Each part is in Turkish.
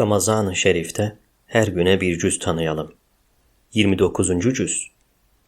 Ramazan-ı Şerif'te her güne bir cüz tanıyalım. 29. cüz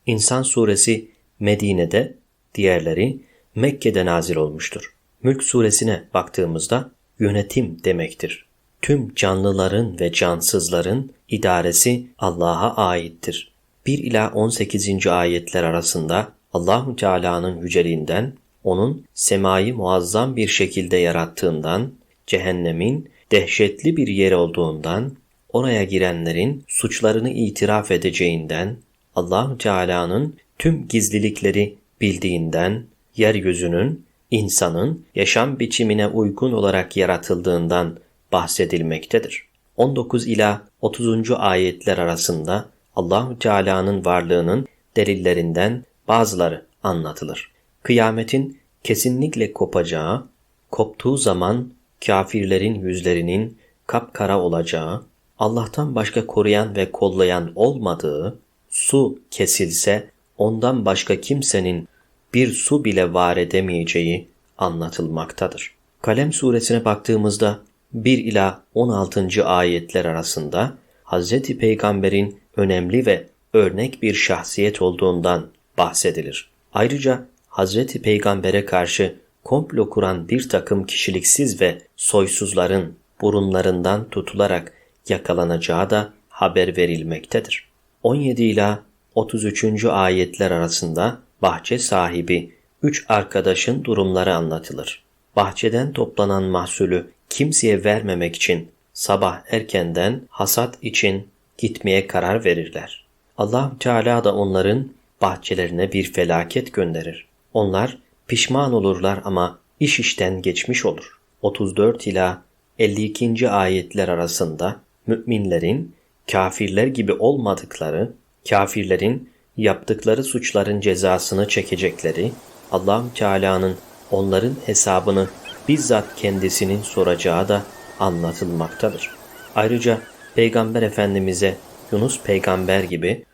İnsan suresi Medine'de, diğerleri Mekke'de nazil olmuştur. Mülk suresine baktığımızda yönetim demektir. Tüm canlıların ve cansızların idaresi Allah'a aittir. 1 ila 18. ayetler arasında Allahu Teala'nın yüceliğinden, onun semayı muazzam bir şekilde yarattığından, cehennemin dehşetli bir yer olduğundan, oraya girenlerin suçlarını itiraf edeceğinden, Allahu Teala'nın tüm gizlilikleri bildiğinden, yeryüzünün insanın yaşam biçimine uygun olarak yaratıldığından bahsedilmektedir. 19 ila 30. ayetler arasında Allahu Teala'nın varlığının delillerinden bazıları anlatılır. Kıyametin kesinlikle kopacağı, koptuğu zaman kafirlerin yüzlerinin kapkara olacağı, Allah'tan başka koruyan ve kollayan olmadığı, su kesilse ondan başka kimsenin bir su bile var edemeyeceği anlatılmaktadır. Kalem suresine baktığımızda 1 ila 16. ayetler arasında Hz. Peygamber'in önemli ve örnek bir şahsiyet olduğundan bahsedilir. Ayrıca Hz. Peygamber'e karşı komplo kuran bir takım kişiliksiz ve soysuzların burunlarından tutularak yakalanacağı da haber verilmektedir. 17 ila 33. ayetler arasında bahçe sahibi üç arkadaşın durumları anlatılır. Bahçeden toplanan mahsulü kimseye vermemek için sabah erkenden hasat için gitmeye karar verirler. Allah Teala da onların bahçelerine bir felaket gönderir. Onlar pişman olurlar ama iş işten geçmiş olur. 34 ila 52. ayetler arasında müminlerin kafirler gibi olmadıkları, kafirlerin yaptıkları suçların cezasını çekecekleri, Allah Teala'nın onların hesabını bizzat kendisinin soracağı da anlatılmaktadır. Ayrıca Peygamber Efendimiz'e Yunus peygamber gibi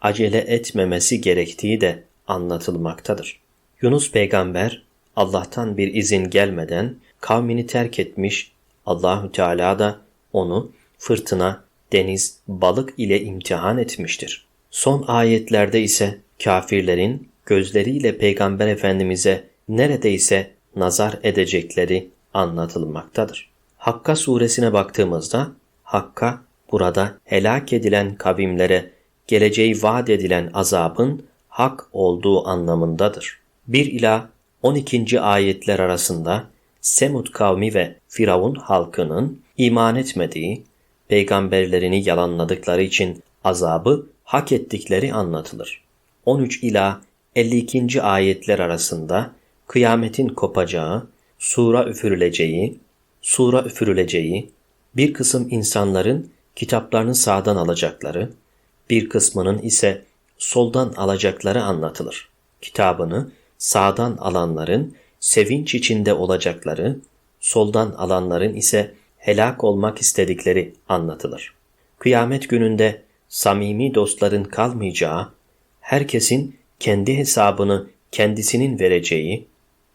acele etmemesi gerektiği de anlatılmaktadır. Yunus peygamber Allah'tan bir izin gelmeden kavmini terk etmiş, Allahü Teala da onu fırtına, deniz, balık ile imtihan etmiştir. Son ayetlerde ise kafirlerin gözleriyle Peygamber Efendimiz'e neredeyse nazar edecekleri anlatılmaktadır. Hakka suresine baktığımızda Hakka burada helak edilen kavimlere geleceği vaat edilen azabın hak olduğu anlamındadır. 1 ila 12. ayetler arasında Semud kavmi ve Firavun halkının iman etmediği, peygamberlerini yalanladıkları için azabı hak ettikleri anlatılır. 13 ila 52. ayetler arasında kıyametin kopacağı, sura üfürüleceği, sura üfürüleceği, bir kısım insanların kitaplarını sağdan alacakları, bir kısmının ise soldan alacakları anlatılır. Kitabını sağdan alanların sevinç içinde olacakları, soldan alanların ise helak olmak istedikleri anlatılır. Kıyamet gününde samimi dostların kalmayacağı, herkesin kendi hesabını kendisinin vereceği,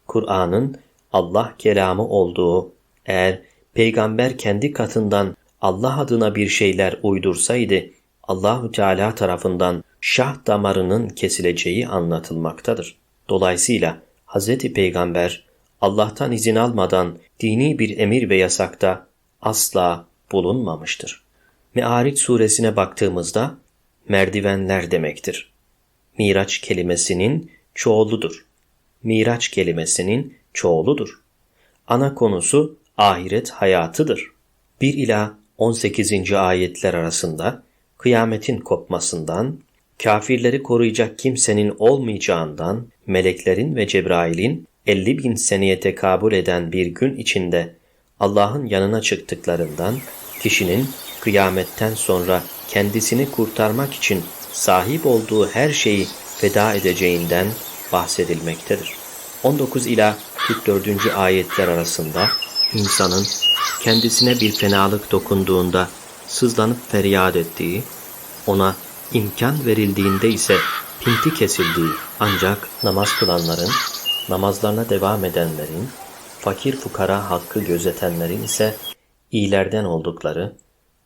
Kur'an'ın Allah kelamı olduğu, eğer peygamber kendi katından Allah adına bir şeyler uydursaydı, Allahü Teala tarafından şah damarının kesileceği anlatılmaktadır. Dolayısıyla Hz. Peygamber Allah'tan izin almadan dini bir emir ve yasakta asla bulunmamıştır. Me'ariç suresine baktığımızda merdivenler demektir. Miraç kelimesinin çoğuludur. Miraç kelimesinin çoğuludur. Ana konusu ahiret hayatıdır. 1 ila 18. ayetler arasında kıyametin kopmasından, kafirleri koruyacak kimsenin olmayacağından, meleklerin ve Cebrail'in 50 bin seneye tekabül eden bir gün içinde Allah'ın yanına çıktıklarından, kişinin kıyametten sonra kendisini kurtarmak için sahip olduğu her şeyi feda edeceğinden bahsedilmektedir. 19 ila 44. ayetler arasında insanın kendisine bir fenalık dokunduğunda sızlanıp feryat ettiği, ona imkan verildiğinde ise pinti kesildiği ancak namaz kılanların, namazlarına devam edenlerin, fakir fukara hakkı gözetenlerin ise iyilerden oldukları,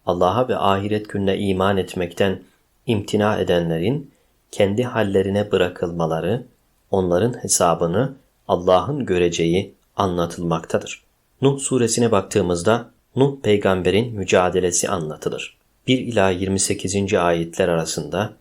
Allah'a ve ahiret gününe iman etmekten imtina edenlerin kendi hallerine bırakılmaları, onların hesabını Allah'ın göreceği anlatılmaktadır. Nuh suresine baktığımızda Nuh peygamberin mücadelesi anlatılır. 1 ila 28. ayetler arasında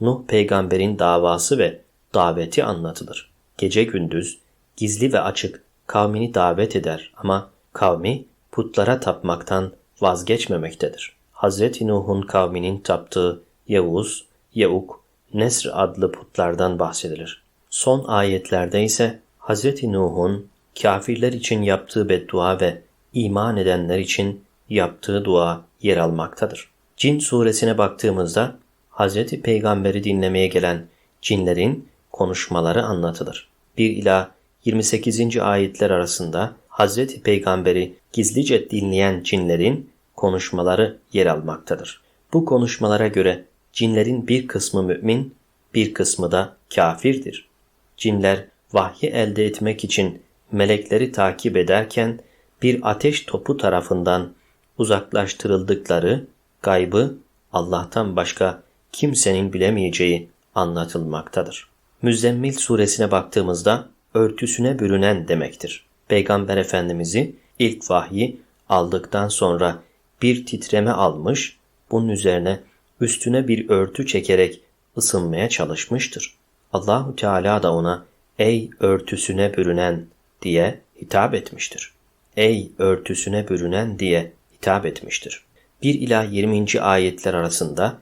Nuh peygamberin davası ve daveti anlatılır. Gece gündüz gizli ve açık kavmini davet eder ama kavmi putlara tapmaktan vazgeçmemektedir. Hazreti Nuh'un kavminin taptığı Yavuz, Yauk, Nesr adlı putlardan bahsedilir. Son ayetlerde ise Hazreti Nuh'un kafirler için yaptığı beddua ve iman edenler için yaptığı dua yer almaktadır. Cin suresine baktığımızda Hazreti Peygamber'i dinlemeye gelen cinlerin konuşmaları anlatılır. 1 ila 28. ayetler arasında Hazreti Peygamber'i gizlice dinleyen cinlerin konuşmaları yer almaktadır. Bu konuşmalara göre cinlerin bir kısmı mümin, bir kısmı da kafirdir. Cinler vahyi elde etmek için melekleri takip ederken bir ateş topu tarafından uzaklaştırıldıkları gaybı Allah'tan başka kimsenin bilemeyeceği anlatılmaktadır. Müzzemmil suresine baktığımızda örtüsüne bürünen demektir. Peygamber Efendimiz'i ilk vahyi aldıktan sonra bir titreme almış, bunun üzerine üstüne bir örtü çekerek ısınmaya çalışmıştır. Allahu Teala da ona ey örtüsüne bürünen diye hitap etmiştir. Ey örtüsüne bürünen diye hitap etmiştir. 1 ila 20. ayetler arasında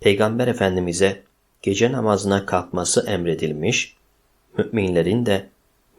Peygamber Efendimiz'e gece namazına kalkması emredilmiş, müminlerin de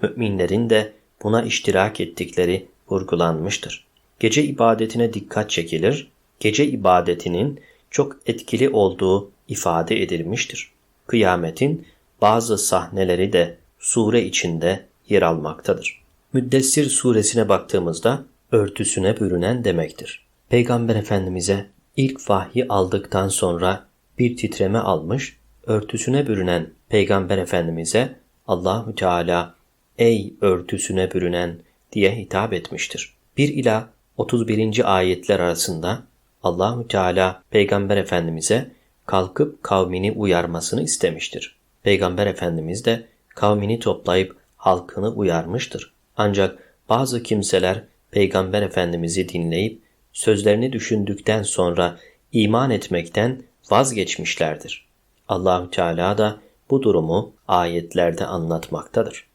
müminlerin de buna iştirak ettikleri vurgulanmıştır. Gece ibadetine dikkat çekilir, gece ibadetinin çok etkili olduğu ifade edilmiştir. Kıyametin bazı sahneleri de sure içinde yer almaktadır. Müddessir suresine baktığımızda örtüsüne bürünen demektir. Peygamber Efendimiz'e ilk vahyi aldıktan sonra bir titreme almış, örtüsüne bürünen Peygamber Efendimiz'e Allahü Teala ey örtüsüne bürünen diye hitap etmiştir. 1 ila 31. ayetler arasında Allahü Teala Peygamber Efendimize kalkıp kavmini uyarmasını istemiştir. Peygamber Efendimiz de kavmini toplayıp halkını uyarmıştır. Ancak bazı kimseler Peygamber Efendimiz'i dinleyip sözlerini düşündükten sonra iman etmekten vazgeçmişlerdir. Allahü Teala da bu durumu ayetlerde anlatmaktadır.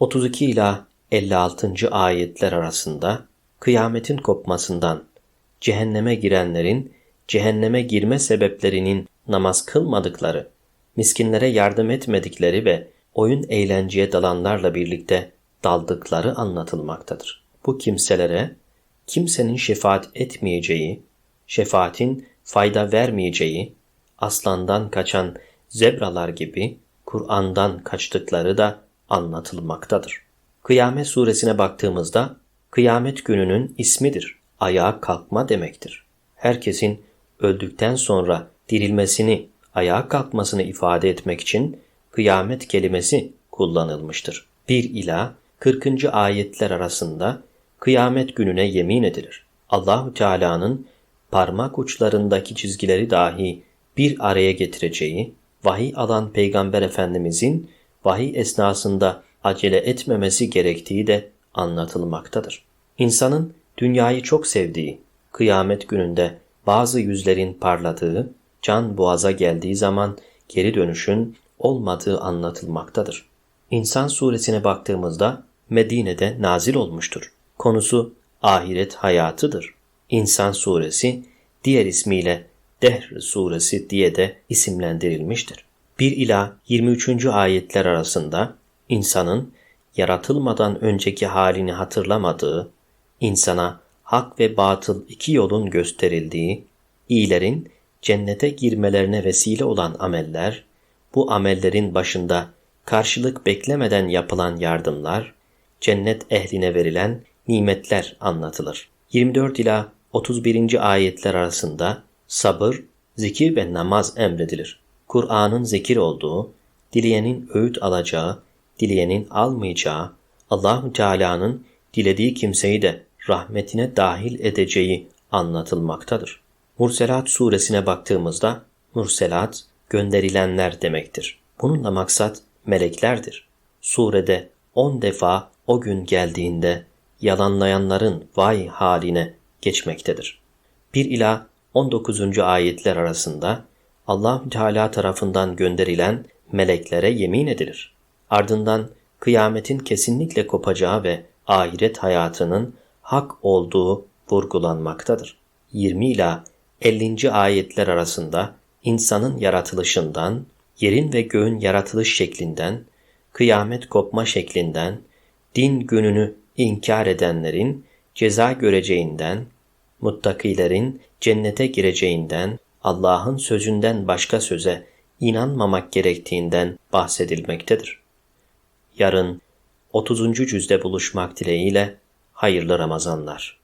32 ila 56. ayetler arasında kıyametin kopmasından, cehenneme girenlerin cehenneme girme sebeplerinin namaz kılmadıkları, miskinlere yardım etmedikleri ve oyun eğlenceye dalanlarla birlikte daldıkları anlatılmaktadır. Bu kimselere kimsenin şefaat etmeyeceği, şefaatin fayda vermeyeceği, aslandan kaçan zebralar gibi Kur'an'dan kaçtıkları da anlatılmaktadır. Kıyamet suresine baktığımızda kıyamet gününün ismidir. Ayağa kalkma demektir. Herkesin öldükten sonra dirilmesini, ayağa kalkmasını ifade etmek için kıyamet kelimesi kullanılmıştır. 1 ila 40. ayetler arasında kıyamet gününe yemin edilir. Allahü Teala'nın parmak uçlarındaki çizgileri dahi bir araya getireceği, vahiy alan Peygamber Efendimizin vahiy esnasında acele etmemesi gerektiği de anlatılmaktadır. İnsanın dünyayı çok sevdiği, kıyamet gününde bazı yüzlerin parladığı, can boğaza geldiği zaman geri dönüşün olmadığı anlatılmaktadır. İnsan suresine baktığımızda Medine'de nazil olmuştur. Konusu ahiret hayatıdır. İnsan suresi diğer ismiyle Dehr suresi diye de isimlendirilmiştir. 1 ila 23. ayetler arasında insanın yaratılmadan önceki halini hatırlamadığı, insana hak ve batıl iki yolun gösterildiği, iyilerin cennete girmelerine vesile olan ameller, bu amellerin başında karşılık beklemeden yapılan yardımlar, cennet ehline verilen nimetler anlatılır. 24 ila 31. ayetler arasında sabır, zikir ve namaz emredilir. Kur'an'ın zikir olduğu, dileyenin öğüt alacağı, dileyenin almayacağı, Allahü Teala'nın dilediği kimseyi de rahmetine dahil edeceği anlatılmaktadır. Murselat suresine baktığımızda Murselat gönderilenler demektir. Bununla maksat meleklerdir. Surede on defa o gün geldiğinde yalanlayanların vay haline geçmektedir. 1 ila 19. ayetler arasında Allahü Teala tarafından gönderilen meleklere yemin edilir. Ardından kıyametin kesinlikle kopacağı ve ahiret hayatının hak olduğu vurgulanmaktadır. 20 ila 50. ayetler arasında insanın yaratılışından, yerin ve göğün yaratılış şeklinden, kıyamet kopma şeklinden, din gününü inkar edenlerin ceza göreceğinden, muttakilerin cennete gireceğinden, Allah'ın sözünden başka söze inanmamak gerektiğinden bahsedilmektedir. Yarın 30. cüzde buluşmak dileğiyle hayırlı Ramazanlar.